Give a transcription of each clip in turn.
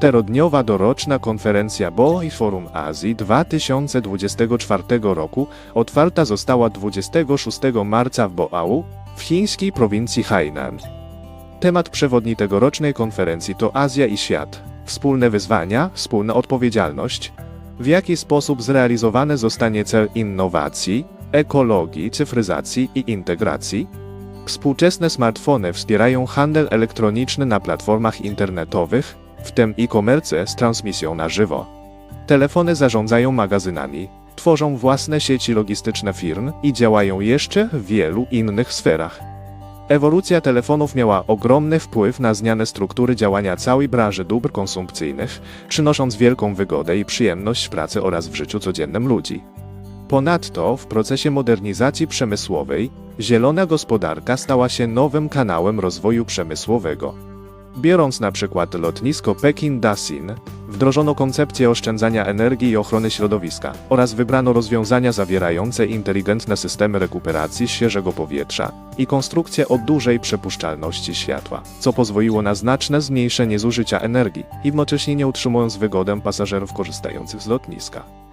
Czterodniowa doroczna konferencja BO i Forum Azji 2024 roku otwarta została 26 marca w Boao, w chińskiej prowincji Hainan. Temat przewodni tegorocznej konferencji to Azja i świat, wspólne wyzwania, wspólna odpowiedzialność. W jaki sposób zrealizowany zostanie cel innowacji, ekologii, cyfryzacji i integracji? Współczesne smartfony wspierają handel elektroniczny na platformach internetowych, w tym e-commerce z transmisją na żywo. Telefony zarządzają magazynami, tworzą własne sieci logistyczne firm i działają jeszcze w wielu innych sferach. Ewolucja telefonów miała ogromny wpływ na zmianę struktury działania całej branży dóbr konsumpcyjnych, przynosząc wielką wygodę i przyjemność w pracy oraz w życiu codziennym ludzi. Ponadto w procesie modernizacji przemysłowej zielona gospodarka stała się nowym kanałem rozwoju przemysłowego. Biorąc na przykład lotnisko Pekin-Dasin, wdrożono koncepcję oszczędzania energii i ochrony środowiska oraz wybrano rozwiązania zawierające inteligentne systemy rekuperacji świeżego powietrza i konstrukcję o dużej przepuszczalności światła, co pozwoliło na znaczne zmniejszenie zużycia energii jednocześnie nie utrzymując wygodę pasażerów korzystających z lotniska.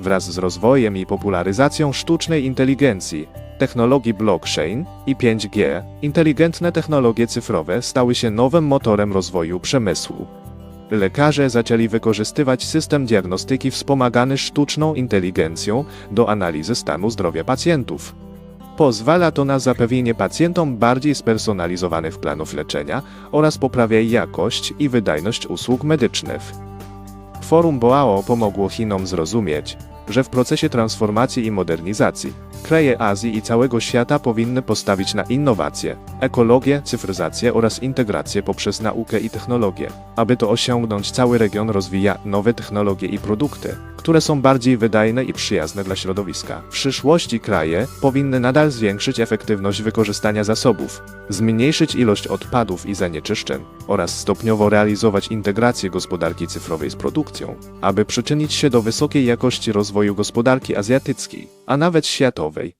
Wraz z rozwojem i popularyzacją sztucznej inteligencji, technologii blockchain i 5G, inteligentne technologie cyfrowe stały się nowym motorem rozwoju przemysłu. Lekarze zaczęli wykorzystywać system diagnostyki wspomagany sztuczną inteligencją do analizy stanu zdrowia pacjentów. Pozwala to na zapewnienie pacjentom bardziej spersonalizowanych planów leczenia oraz poprawia jakość i wydajność usług medycznych. Forum Boao pomogło Chinom zrozumieć, że w procesie transformacji i modernizacji kraje Azji i całego świata powinny postawić na innowacje, ekologię, cyfryzację oraz integrację poprzez naukę i technologię. Aby to osiągnąć, cały region rozwija nowe technologie i produkty, które są bardziej wydajne i przyjazne dla środowiska. W przyszłości kraje powinny nadal zwiększyć efektywność wykorzystania zasobów, zmniejszyć ilość odpadów i zanieczyszczeń oraz stopniowo realizować integrację gospodarki cyfrowej z produkcją, aby przyczynić się do wysokiej jakości rozwoju gospodarki azjatyckiej, a nawet światowej.